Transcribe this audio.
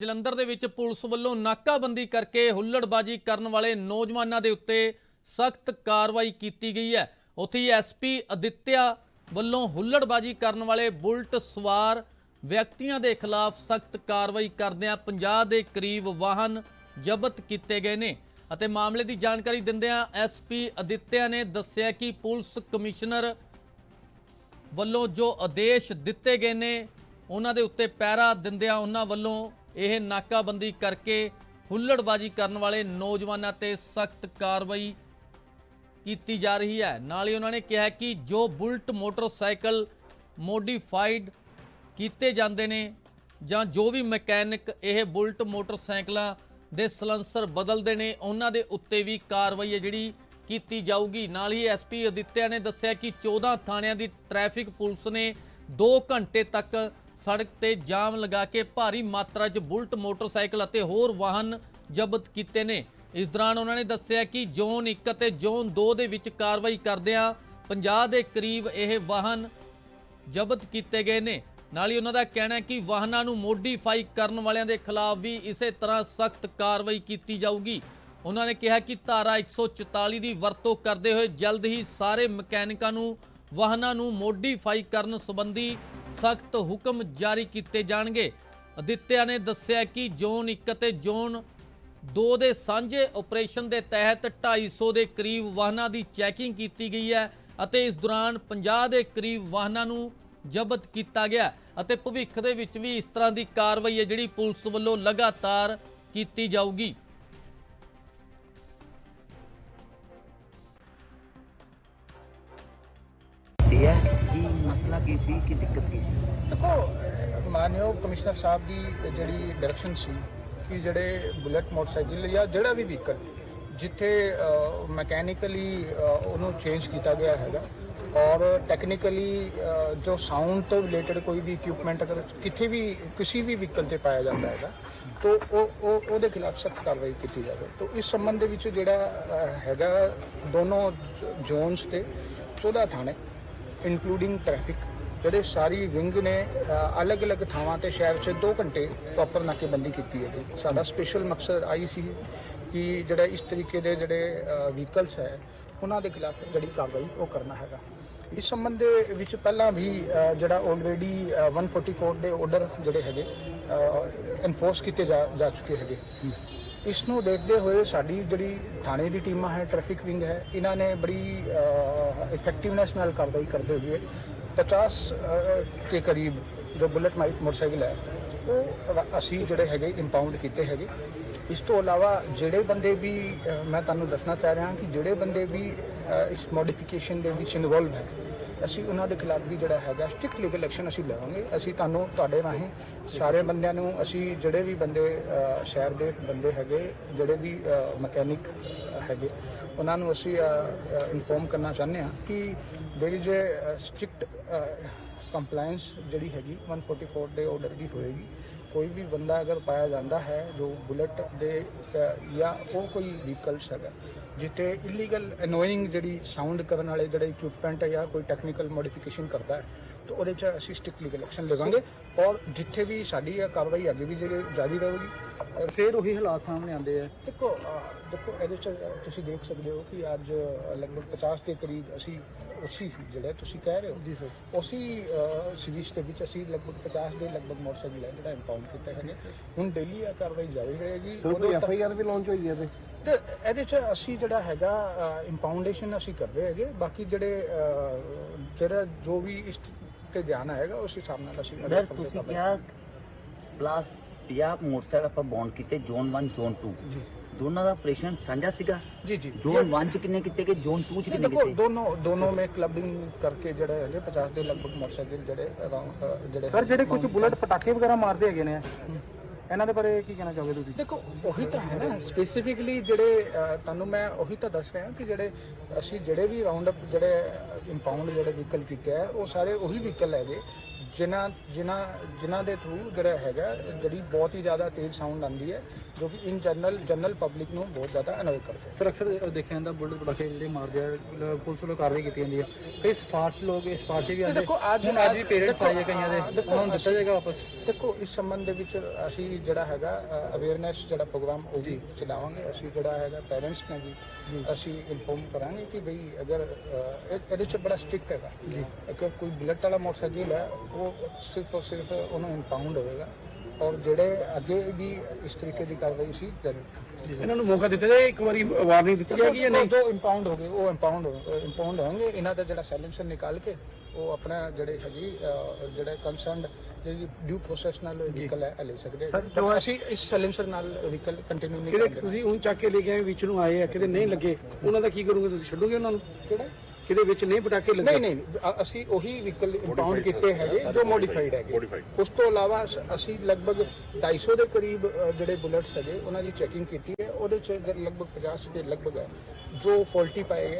ਜਲੰਧਰ ਦੇ ਵਿੱਚ ਪੁਲਿਸ ਵੱਲੋਂ ਨਾਕਾਬੰਦੀ ਕਰਕੇ ਹੁੱਲੜਬਾਜੀ ਕਰਨ ਵਾਲੇ ਨੌਜਵਾਨਾਂ ਦੇ ਉੱਤੇ ਸਖਤ ਕਾਰਵਾਈ ਕੀਤੀ ਗਈ ਹੈ। ਉੱਥੇ ਹੀ ਐਸਪੀ ਅਦਿੱਤਿਆ ਵੱਲੋਂ ਹੁੱਲੜਬਾਜੀ ਕਰਨ ਵਾਲੇ ਬੁਲਟ ਸਵਾਰ ਵਿਅਕਤੀਆਂ ਦੇ ਖਿਲਾਫ ਸਖਤ ਕਾਰਵਾਈ ਕਰਦਿਆਂ 50 ਦੇ ਕਰੀਬ ਵਾਹਨ ਜ਼ਬਤ ਕੀਤੇ ਗਏ ਨੇ। ਅਤੇ ਮਾਮਲੇ ਦੀ ਜਾਣਕਾਰੀ ਦਿੰਦਿਆਂ ਐਸਪੀ ਅਦਿੱਤਿਆ ਨੇ ਦੱਸਿਆ ਕਿ ਪੁਲਿਸ ਕਮਿਸ਼ਨਰ ਵੱਲੋਂ ਜੋ ਆਦੇਸ਼ ਦਿੱਤੇ ਗਏ ਨੇ, ਉਹਨਾਂ ਦੇ ਉੱਤੇ ਪੈਰਾ ਦਿੰਦਿਆਂ ਉਹਨਾਂ ਵੱਲੋਂ ਇਹ ਨਾਕਾਬੰਦੀ ਕਰਕੇ ਹੁੱਲੜਬਾਜੀ ਕਰਨ ਵਾਲੇ ਨੌਜਵਾਨਾਂ ਤੇ ਸਖਤ ਕਾਰਵਾਈ ਕੀਤੀ ਜਾ ਰਹੀ ਹੈ। ਨਾਲ ਹੀ ਉਹਨਾਂ ਨੇ ਕਿਹਾ ਕਿ ਜੋ ਬੁਲਟ ਮੋਟਰਸਾਈਕਲ ਮੋਡੀਫਾਈਡ ਕੀਤੇ ਜਾਂਦੇ ਨੇ ਜਾਂ ਜੋ ਵੀ ਮਕੈਨਿਕ ਇਹ ਬੁਲਟ ਮੋਟਰਸਾਈਕਲਾਂ ਦੇ ਸਲੈਂਸਰ ਬਦਲਦੇ ਨੇ, ਉਹਨਾਂ ਦੇ ਉੱਤੇ ਵੀ ਕਾਰਵਾਈ ਹੈ ਜਿਹੜੀ ਕੀਤੀ ਜਾਊਗੀ। ਨਾਲ ਹੀ ਐਸਪੀ ਅਦਿੱਤਿਆ ਨੇ ਦੱਸਿਆ ਕਿ 14 ਥਾਣਿਆਂ ਦੀ ਟ੍ਰੈਫਿਕ ਪੁਲਿਸ ਨੇ 2 ਘੰਟੇ ਤੱਕ ਸੜਕ ਤੇ ਜਾਮ ਲਗਾ ਕੇ ਭਾਰੀ ਮਾਤਰਾ 'ਚ ਬੁਲਟ, ਮੋਟਰਸਾਈਕਲ ਅਤੇ ਹੋਰ ਵਾਹਨ ਜ਼ਬਤ ਕੀਤੇ ਨੇ। ਇਸ ਦੌਰਾਨ ਉਹਨਾਂ ਨੇ ਦੱਸਿਆ ਕਿ ਜ਼ੋਨ 1 ਅਤੇ ਜ਼ੋਨ 2 ਦੇ ਵਿੱਚ ਕਾਰਵਾਈ ਕਰਦਿਆਂ 50 ਦੇ ਕਰੀਬ ਇਹ ਵਾਹਨ ਜ਼ਬਤ ਕੀਤੇ ਗਏ ਨੇ। ਨਾਲ ਹੀ ਉਹਨਾਂ ਦਾ ਕਹਿਣਾ ਹੈ ਕਿ ਵਾਹਨਾਂ ਨੂੰ ਮੋਡੀਫਾਈ ਕਰਨ ਵਾਲਿਆਂ ਦੇ ਖਿਲਾਫ ਵੀ ਇਸੇ ਤਰ੍ਹਾਂ ਸਖਤ ਕਾਰਵਾਈ ਕੀਤੀ ਜਾਊਗੀ। ਉਹਨਾਂ ਨੇ ਕਿਹਾ ਕਿ ਧਾਰਾ 144 ਦੀ ਵਰਤੋਂ ਕਰਦੇ ਹੋਏ ਜਲਦ ਹੀ ਸਾਰੇ ਮਕੈਨਿਕਾਂ ਨੂੰ, ਵਾਹਨਾਂ ਨੂੰ ਮੋਡੀਫਾਈ ਕਰਨ ਸੰਬੰਧੀ ਸਖਤ ਹੁਕਮ ਜਾਰੀ ਕੀਤੇ ਜਾਣਗੇ। ਅਦਿੱਤਿਆ ਨੇ ਦੱਸਿਆ ਕਿ ਜ਼ੋਨ 1 ਅਤੇ ਜ਼ੋਨ 2 ਦੇ ਸਾਂਝੇ ਆਪਰੇਸ਼ਨ ਦੇ ਤਹਿਤ 250 ਦੇ ਕਰੀਬ ਵਾਹਨਾਂ ਦੀ ਚੈਕਿੰਗ ਕੀਤੀ ਗਈ ਹੈ ਅਤੇ ਇਸ ਦੌਰਾਨ 50 ਦੇ ਕਰੀਬ ਵਾਹਨਾਂ ਨੂੰ ਜ਼ਬਤ ਕੀਤਾ ਗਿਆ ਅਤੇ ਭਵਿੱਖ ਦੇ ਵਿੱਚ ਵੀ ਇਸ ਤਰ੍ਹਾਂ ਦੀ ਕਾਰਵਾਈ ਹੈ ਜਿਹੜੀ ਪੁਲਿਸ ਵੱਲੋਂ ਲਗਾਤਾਰ ਕੀਤੀ ਜਾਊਗੀ। दिया ਮਸਲਾ ਕੀ ਸੀ? ਕਿ ਦਿੱਕਤ ਕੀ ਸੀ? ਦੇਖੋ, ਮਾਨਯੋਗ ਕਮਿਸ਼ਨਰ ਸਾਹਿਬ ਦੀ ਜਿਹੜੀ ਡਾਇਰੈਕਸ਼ਨ ਸੀ ਕਿ ਜਿਹੜੇ ਬੁਲੇਟ ਮੋਟਰਸਾਈਕਲ ਜਾਂ ਜਿਹੜਾ ਵੀ ਵਹੀਕਲ ਜਿੱਥੇ ਮੈਕੈਨਿਕਲੀ ਉਹਨੂੰ ਚੇਂਜ ਕੀਤਾ ਗਿਆ ਹੈਗਾ ਔਰ ਟੈਕਨੀਕਲੀ ਜੋ ਸਾਊਂਡ ਤੋਂ ਰਿਲੇਟਡ ਕੋਈ ਵੀ ਇਕਵਿਪਮੈਂਟ ਅਗਰ ਕਿਤੇ ਵੀ, ਕਿਸੇ ਵੀ ਵਹੀਕਲ ਤੇ ਪਾਇਆ ਜਾਂਦਾ ਹੈਗਾ, ਤੋ ਉਹ ਉਹ, ਉਹਦੇ ਖਿਲਾਫ ਸਖਤ ਕਾਰਵਾਈ ਕੀਤੀ ਜਾਵੇ। ਤੋ ਇਸ ਸੰਬੰਧ ਦੇ ਵਿੱਚ ਜਿਹੜਾ ਹੈਗਾ ਦੋਨੋਂ ਜ਼ੋਨਸ ਤੇ 14 ਥਾਣੇ ਇਨਕਲੂਡਿੰਗ ਟ੍ਰੈਫਿਕ ਜਿਹੜੇ ਸਾਰੀ ਵਿੰਗ ਨੇ ਅਲੱਗ-ਅਲੱਗ ਥਾਵਾਂ ਤੇ ਸ਼ਹਿਰ 'ਚ 2 ਘੰਟੇ ਪ੍ਰੋਪਰ ਨਾਕੇਬੰਦੀ ਕੀਤੀ ਹੈ ਸਾਡਾ ਸਪੈਸ਼ਲ ਮਕਸਦ ਆਈ ਸੀ ਕਿ ਜਿਹੜਾ ਇਸ ਤਰੀਕੇ ਦੇ ਜਿਹੜੇ ਵਹੀਕਲਸ ਹੈ ਉਹਨਾਂ ਦੇ ਖਿਲਾਫ ਜਿਹੜੀ ਕਾਰਵਾਈ ਉਹ ਕਰਨਾ ਹੈਗਾ। ਇਸ ਸੰਬੰਧ ਦੇ ਵਿੱਚ ਪਹਿਲਾਂ ਵੀ ਅ, ਜਿਹੜਾ ਆਲਰੇਡੀ 144 ਦੇ ਆਰਡਰ ਜਿਹੜੇ ਹੈਗੇ ਐਨਫੋਰਸ ਕੀਤੇ ਜਾ ਜਾ ਚੁੱਕੇ ਹੈਗੇ। ਇਸ ਨੂੰ ਦੇਖਦੇ ਹੋਏ ਸਾਡੀ ਜਿਹੜੀ ਥਾਣੇ ਦੀ ਟੀਮਾਂ ਹੈ ਟ੍ਰੈਫਿਕ ਵਿੰਗ ਹੈ, ਇਹਨਾਂ ਨੇ ਬੜੀ ਇਫੈਕਟਿਵਨੈਸ ਨਾਲ ਕਾਰਵਾਈ ਕਰਦੇ ਹੋਏ 50 ਦੇ ਕਰੀਬ ਜੋ ਬੁਲਟ ਮਾਈਟ ਮੋਟਰਸਾਈਕਲ ਹੈ, ਉਹ ਅਸੀਂ ਜਿਹੜੇ ਹੈਗੇ ਇੰਪਾਊਂਡ ਕੀਤੇ ਹੈਗੇ। ਇਸ ਤੋਂ ਇਲਾਵਾ ਜਿਹੜੇ ਬੰਦੇ ਵੀ ਮੈਂ ਤੁਹਾਨੂੰ ਦੱਸਣਾ ਚਾਹ ਰਿਹਾ ਕਿ ਜਿਹੜੇ ਬੰਦੇ ਵੀ ਇਸ ਮੋਡੀਫਿਕੇਸ਼ਨ ਦੇ ਵਿੱਚ ਇਨਵੋਲਵ ਹੈ ਅਸੀਂ ਉਹਨਾਂ ਦੇ ਖਿਲਾਫ ਵੀ ਜਿਹੜਾ ਹੈਗਾ ਸਟ੍ਰਿਕਟ ਲੀਗਲ ਐਕਸ਼ਨ ਅਸੀਂ ਲਵਾਂਗੇ। ਅਸੀਂ ਤੁਹਾਨੂੰ, ਤੁਹਾਡੇ ਰਾਹੀਂ ਸਾਰੇ ਬੰਦਿਆਂ ਨੂੰ, ਅਸੀਂ ਜਿਹੜੇ ਵੀ ਬੰਦੇ ਸ਼ਹਿਰ ਦੇ ਬੰਦੇ ਹੈਗੇ, ਜਿਹੜੇ ਵੀ ਮਕੈਨਿਕ ਹੈਗੇ, ਉਹਨਾਂ ਨੂੰ ਅਸੀਂ ਇਨਫੋਰਮ ਕਰਨਾ ਚਾਹੁੰਦੇ ਹਾਂ ਕਿ there is a strict compliance ਜਿਹੜੀ ਹੈਗੀ 144 ਦੇ ਆਰਡਰ ਦੀ ਹੋਏਗੀ। ਕੋਈ ਵੀ ਬੰਦਾ ਅਗਰ ਪਾਇਆ ਜਾਂਦਾ ਹੈ ਜੋ ਬੁਲਟ ਦੇ ਜਾਂ ਉਹ ਕੋਈ ਵਹੀਕਲਸ ਹੈਗਾ ਜਿੱਥੇ ਇਲੀਗਲ ਅਨੋਇੰਗ ਜਿਹੜੀ ਸਾਊਂਡ ਕਰਨ ਵਾਲੇ ਜਿਹੜੇ ਇਕਵਿਪਮੈਂਟ ਜਾਂ ਕੋਈ ਟੈਕਨੀਕਲ ਮੋਡੀਫਿਕੇਸ਼ਨ ਕਰਦਾ ਹੈ ਤਾਂ ਉਹਦੇ 'ਚ ਅਸੀਂ ਸਟ੍ਰਿਕਟ ਲੀਗਲ ਐਕਸ਼ਨ ਲਵਾਂਗੇ। ਔਰ ਜਿੱਥੇ ਵੀ ਸਾਡੀ ਇਹ ਕਾਰਵਾਈ ਅੱਗੇ ਵੀ ਜਿਹੜੀ ਜਾਰੀ ਰਹੇਗੀ। ਔਰ ਫਿਰ ਉਹੀ ਹਾਲਾਤ ਸਾਹਮਣੇ ਆਉਂਦੇ ਆ। ਦੇਖੋ ਅਹ, ਦੇਖੋ ਇਹਦੇ ਚ ਤੁਸੀਂ ਦੇਖ ਸਕਦੇ ਹੋ ਕਿ ਅੱਜ ਅਹ, ਲਗਭਗ 50 ਦੇ ਕਰੀਬ ਅਸੀਂ ਉਸੇ ਜਿਹੜਾ ਤੁਸੀਂ ਕਹਿ ਰਹੇ ਹੋ ਜੀ ਸਰ। ਉਸੇ ਸੀਰੀਜ਼ ਦੇ ਵਿੱਚ ਅਸੀਂ ਲਗਭਗ 50 ਦੇ ਲਗਭਗ ਮੋਟਰਸਾਈਕਲ ਹੈ ਜਿਹੜਾ ਇੰਪਾਊਂਡ ਕੀਤਾ ਹੈਗਾ। ਹੁਣ ਡੇਲੀ ਆ ਕਾਰਵਾਈ ਜਾਰੀ ਰਹੇਗੀ। ਸਰ ਕੋਈ ਐਫ ਆਈ ਆਰ ਵੀ ਲਾਂਚ ਹੋਈ ਹੈ ਤੇ ਤੇ ਇਹਦੇ ਚ ਅਸੀਂ ਜਿਹੜਾ ਹੈਗਾ ਇੰਪਾਊਂਡੇਸ਼ਨ ਅਸੀਂ ਕਰਦੇ ਹੈਗੇ। ਬਾਕੀ ਜਿਹੜੇ ਜਿਹੜਾ ਜੋ ਵੀ ਇਸ ਤੇ ਧਿਆਨ ਆਏਗਾ ਉਸ ਹਿਸਾਬ ਨਾਲ ਅਸੀਂ ਸਰ ਤੁਸੀਂ ਕਿਹਾ ਪਲਾਸ 50 ਮੋਟਰਸਾਈਕਲ ਆਪਾਂ ਬੌਂਡ ਕੀਤੇ ਜ਼ੋਨ 1 ਜ਼ੋਨ 2 ਜੀ। ਦੋਨਾਂ ਦਾ ਆਪਰੇਸ਼ਨ ਸਾਂਝਾ ਸੀਗਾ? ਜੀ ਜੀ। ਜ਼ੋਨ 1 ਚ ਕਿੰਨੇ ਕੀਤੇ ਗਏ ਜ਼ੋਨ 2 ਚ ਕਿੰਨੇ ਦੇਖੋ ਕੀਤੇ? ਦੋਨੋਂ ਦੋਨੋਂ ਮੇ ਕਲੱਬਿੰਗ ਕਰਕੇ ਜਿਹੜੇ ਹੈਗੇ 50 ਦੇ ਲਗਭਗ ਮੋਟਰਸਾਈਕਲ ਜਿਹੜੇ ਜਿਹੜੇ ਸਰ ਜਿਹੜੇ ਕੁਝ ਬੁਲਟ ਪਟਾਕੇ ਵਗੈਰਾ ਮਾਰਦੇ ਹੈਗੇ ਨੇ ਇਹਨਾਂ ਦੇ ਬਾਰੇ ਕੀ ਕਹਿਣਾ ਚਾਹੋਗੇ ਤੁਸੀਂ? ਦੇਖੋ ਉਹੀ ਤਾਂ ਹੈ ਨਾ। ਸਪੈਸੀਫਿਕਲੀ ਜਿਹੜੇ ਅਹ, ਤੁਹਾਨੂੰ ਮੈਂ ਉਹੀ ਤਾਂ ਦੱਸ ਰਿਹਾ ਕਿ ਜਿਹੜੇ ਅਸੀਂ ਜਿਹੜੇ ਵੀ ਰਾਉਂਡ ਅਪ ਜਿਹੜੇ ਇੰਪਾਊਂਡ ਜਿਹੜੇ ਵਹੀਕਲ ਕੀਤੇ ਆ ਉਹ ਸਾਰੇ ਉਹੀ ਵਹੀਕਲ ਹੈਗੇ। ਜਿਨ੍ਹਾਂ ਜਿਨ੍ਹਾਂ ਜਿਨ੍ਹਾਂ ਦੇ ਥਰੂ ਜਿਹੜਾ ਹੈਗਾ ਜਿਹੜੀ ਬਹੁਤ ਹੀ ਜ਼ਿਆਦਾ ਤੇਜ਼ ਸਾਊਂਡ ਆਉਂਦੀ ਹੈ ਜੋ ਕਿ ਇਨ ਜਨਰਲ ਜਨਰਲ ਪਬਲਿਕ ਨੂੰ ਬਹੁਤ ਜ਼ਿਆਦਾ ਅਨੋਏ ਕਰਦਾ ਹੈ। ਸਰ ਅਕਸਰ ਦੇਖਿਆ ਜਾਂਦਾ ਬੁਲਟ ਪਟਾਕੇ ਜਿਹੜੇ ਮਾਰਦੇ ਆ ਪੁਲਿਸ ਵੱਲੋਂ ਕਾਰਵਾਈ ਕੀਤੀ ਜਾਂਦੀ ਆ। ਕਈ ਸਿਫਾਰਸ਼ ਲੋਕ ਇਹ ਸਿਫਾਰਸ਼ੇ ਵੀ ਆਉਂਦੇ ਦੇਖੋ, ਅੱਜ- ਅੱਜ ਵੀ ਪੇਰੈਂਟਸ ਆਏ ਕਈਆਂ ਦੇ ਹਾਂ, ਉਹਨਾਂ ਨੂੰ ਦੱਸਿਆ ਜਾਏਗਾ ਵਾਪਸ। ਦੇਖੋ ਇਸ ਸੰਬੰਧ ਦੇ ਵਿੱਚ ਅਸੀਂ ਜਿਹੜਾ ਹੈਗਾ ਅਵੇਅਰਨੈਸ ਜਿਹੜਾ ਪ੍ਰੋਗਰਾਮ ਉਹ ਵੀ ਚਲਾਵਾਂਗੇ। ਅਸੀਂ ਜਿਹੜਾ ਹੈਗਾ ਪੈਰੈਂਟਸ ਨੇ ਵੀ ਅਸੀਂ ਇਨਫੋਰਮ ਕਰਾਂਗੇ ਕਿ ਬਈ ਅਗਰ ਇਹਦੇ ਚ ਬੜਾ ਸਟ੍ਰਿਕਟ ਹੈਗਾ। ਜੀ। ਅਗਰ ਕੋਈ ਬੁਲਟ ਵਾਲਾ ਮੋਟਰਸਾਈਕਲ ਹੈ ਉਹ ਸਿਰਫ ਔਰ ਸਿਰਫ ਉਹਨੂੰ ਇੰਪਾਊਂਡ ਹੋਵੇਗਾ ਔਰ ਜਿਹੜੇ ਅੱਗੇ ਵੀ ਇਸ ਤਰੀਕੇ ਦੀ ਕਾਰਵਾਈ ਸੀ ਜ਼ਰੂਰ ਇਹਨਾਂ ਨੂੰ ਮੌਕਾ ਦਿੱਤਾ ਜਾਏ ਇੱਕ ਵਾਰੀ ਵਾਰਨਿੰਗ ਦਿੱਤੀ ਜਾਏਗੀ ਜਾਂ ਨਹੀਂ? ਜੋ ਇੰਪਾਊਂਡ ਹੋ ਗਏ ਉਹ ਇੰਪਾਊਂਡ ਇੰਪਾਊਂਡ ਹੋਣਗੇ। ਇਹਨਾਂ ਦਾ ਜਿਹੜਾ ਸੈਲੈਂਸਰ ਨਿਕਾਲ ਕੇ ਉਹ ਆਪਣਾ ਜਿਹੜੇ ਹੈਗੀ ਜਿਹੜੇ ਕੰਸਰਨਡ ਜਿਹੜੀ ਡਿਊ ਪ੍ਰੋਸੈਸ ਨਾਲ ਵਹੀਕਲ ਲੈ ਸਕਦੇ ਆ। ਪਰ ਅਸੀਂ ਇਸ ਸੈਲੈਂਸਰ ਨਾਲ ਵਹੀਕਲ ਕੰਟੀਨਿਊ ਨਹੀਂ ਕਰਾਂਗੇ ਤੁਸੀਂ ਹੁਣ ਚੱਕ ਕੇ ਲੈ ਕੇ ਆਏ ਵਿੱਚ ਨੂੰ ਆਏ ਆ ਕਿਤੇ ਨਹੀਂ ਲੱਗੇ ਉਹਨਾਂ ਦਾ ਕੀ ਕਰੋਗੇ ਤੁਸੀਂ ਛੱਡੋਗੇ ਉਹਨਾਂ ਨੂੰ? ਕਿਹੜਾ? ਕਿਤੇ ਵਿੱਚ ਨਹੀਂ ਪਟਾਕੇ ਲੱਗੇ? ਨਹੀਂ ਨਹੀਂ ਅ- ਅਸੀਂ ਉਹੀ ਵਹੀਕਲ ਇੰਪਾਊਂਡ ਕੀਤੇ ਹੈਗੇ ਜੋ ਮੋਡੀਫਾਈਡ ਹੈਗੇ। ਉਸ ਤੋਂ ਇਲਾਵਾ ਅਸ- ਅਸੀਂ ਲਗਭਗ 250 ਦੇ ਕਰੀਬ ਅ, ਜਿਹੜੇ ਬੁਲਟਸ ਹੈਗੇ ਉਹਨਾਂ ਦੀ ਚੈਕਿੰਗ ਕੀਤੀ ਹੈ। ਉਹਦੇ ਚ ਅਗਰ ਲਗਭਗ 50 ਦੇ ਲਗਭਗ ਹੈ ਜੋ ਫਾਲਟੀ ਪਾਏ ਗਏ।